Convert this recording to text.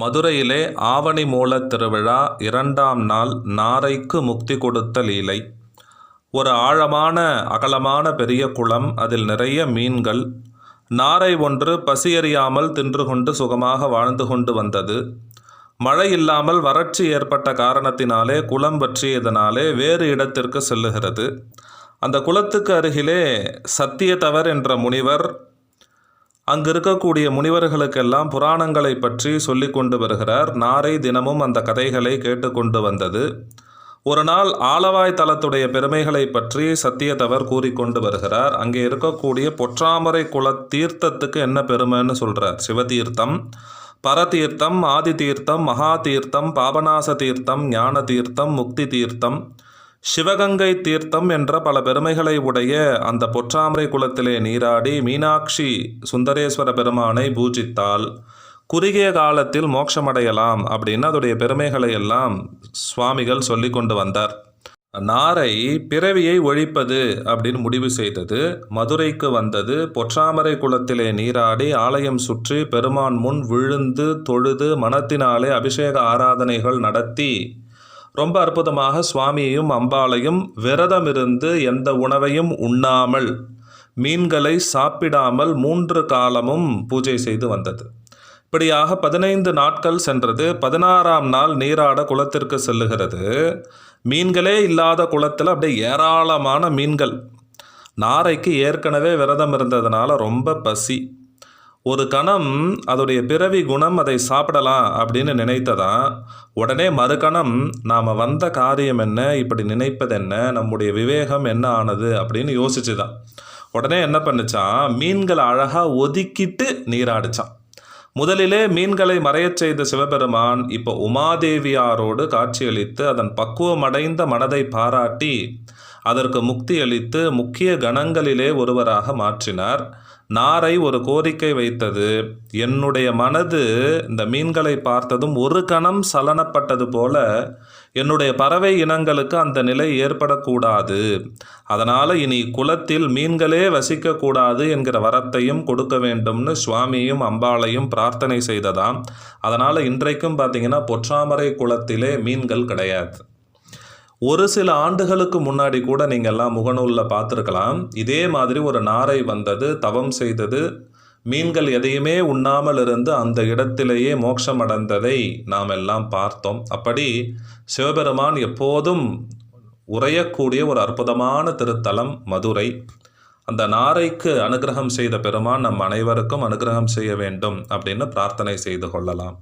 மதுரையிலே ஆவணி மூலத் திருவிழா இரண்டாம் நாள் நாரைக்கு முக்தி கொடுத்த லீலை. ஒரு ஆழமான அகலமான பெரிய குளம் அதில் நிறைய மீன்கள். நாரை ஒன்று பசியறியாமல் தின்று கொண்டு சுகமாக வாழ்ந்து கொண்டு வந்தது. மழை இல்லாமல் வறட்சி ஏற்பட்ட காரணத்தினாலே குளம் பற்றியதனாலே வேறு இடத்திற்கு செல்லுகிறது. அந்த குளத்துக்கு அருகிலே சத்தியதவர் என்ற முனிவர் அங்கு இருக்கக்கூடிய முனிவர்களுக்கெல்லாம் புராணங்களை பற்றி சொல்லி கொண்டு வருகிறார். நாரை தினமும் அந்த கதைகளை கேட்டுக்கொண்டு வந்தது. ஒரு நாள் ஆலவாய் தலத்துடைய பெருமைகளை பற்றி சத்தியத்தவர் கூறிக்கொண்டு வருகிறார். அங்கே இருக்கக்கூடிய பொற்றாமரை குல தீர்த்தத்துக்கு என்ன பெருமைன்னு சொல்கிறார் சிவதீர்த்தம் பரதீர்த்தம் ஆதி தீர்த்தம் மகா தீர்த்தம் பாபநாச தீர்த்தம் ஞான தீர்த்தம் முக்தி தீர்த்தம் சிவகங்கை தீர்த்தம் என்ற பல பெருமைகளை உடைய அந்த பொற்றாமரை குளத்திலே நீராடி மீனாட்சி சுந்தரேஸ்வர பெருமானை பூஜித்தால் குறுகிய காலத்தில் மோட்சமடையலாம் அப்படின்னு அதோடைய பெருமைகளை எல்லாம் சுவாமிகள் சொல்லி கொண்டு வந்தார். நாரை பிறவியை ஒழிப்பது அப்படின்னு முடிவு செய்தது. மதுரைக்கு வந்தது. பொற்றாமரை குளத்திலே நீராடி ஆலயம் சுற்றி பெருமான் முன் விழுந்து தொழுது மனத்தினாலே அபிஷேக ஆராதனைகள் நடத்தி ரொம்ப அற்புதமாக சுவாமியையும் அம்பாளையும் விரதமிருந்து எந்த உணவையும் உண்ணாமல் மீன்களை சாப்பிடாமல் மூன்று காலமும் பூஜை செய்து வந்தது. இப்படியாக பதினைந்து நாட்கள் சென்றது. பதினாறாம் நாள் நீராட குளத்திற்கு செல்லுகிறது. மீன்களே இல்லாத குளத்தில் அப்படியே ஏராளமான மீன்கள். நாரைக்கு ஏற்கனவே விரதம் இருந்ததுனால ரொம்ப பசி. ஒரு கணம் அதோடைய பிறவி குணம் அதை சாப்பிடலாம் அப்படின்னு நினைத்ததான் உடனே மறுகணம் நாம் வந்த காரியம் என்ன? இப்படி நினைப்பது என்ன? நம்முடைய விவேகம் என்ன ஆனது? அப்படின்னு யோசிச்சுதான். உடனே என்ன பண்ணுச்சான் மீன்களை அழகாக ஒதுக்கிட்டு நீராடிச்சான் முதலிலே மீன்களை மறையச் செய்த சிவபெருமான் இப்போ உமாதேவியாரோடு காட்சியளித்து அதன் பக்குவமடைந்த மனதை பாராட்டி அதற்கு முக்தி அளித்து முக்கிய கணங்களிலே ஒருவராக மாற்றினார். நாரை ஒரு கோரிக்கை வைத்தது. என்னுடைய மனது இந்த மீன்களை பார்த்ததும் ஒரு கணம் சலனப்பட்டது போல என்னுடைய பறவை இனங்களுக்கு அந்த நிலை ஏற்படக்கூடாது. அதனால் இனி குலத்தில் மீன்களே வசிக்கக்கூடாது என்கிற வரத்தையும் கொடுக்க வேண்டும்னு சுவாமியும் அம்பாளையும் பிரார்த்தனை செய்ததாம். அதனால் இன்றைக்கும் பார்த்தீங்கன்னா பொற்றாமரை குளத்திலே மீன்கள் கிடையாது. ஒரு சில ஆண்டுகளுக்கு முன்னாடி கூட நீங்கள் எல்லாம் முகநூலில் பார்த்துருக்கலாம். இதே மாதிரி ஒரு நாரை வந்தது தவம் செய்தது மீன்கள் எதையுமே உண்ணாமல் இருந்து அந்த இடத்திலேயே மோட்சம் அடைந்ததை நாம் எல்லாம் பார்த்தோம். அப்படி சிவபெருமான் எப்போதும் உரையக்கூடிய ஒரு அற்புதமான திருத்தலம் மதுரை. அந்த நாரைக்கு அனுகிரகம் செய்த பெருமான் நம் அனைவருக்கும் அனுகிரகம் செய்ய வேண்டும் அப்படின்னு பிரார்த்தனை செய்து கொள்ளலாம்.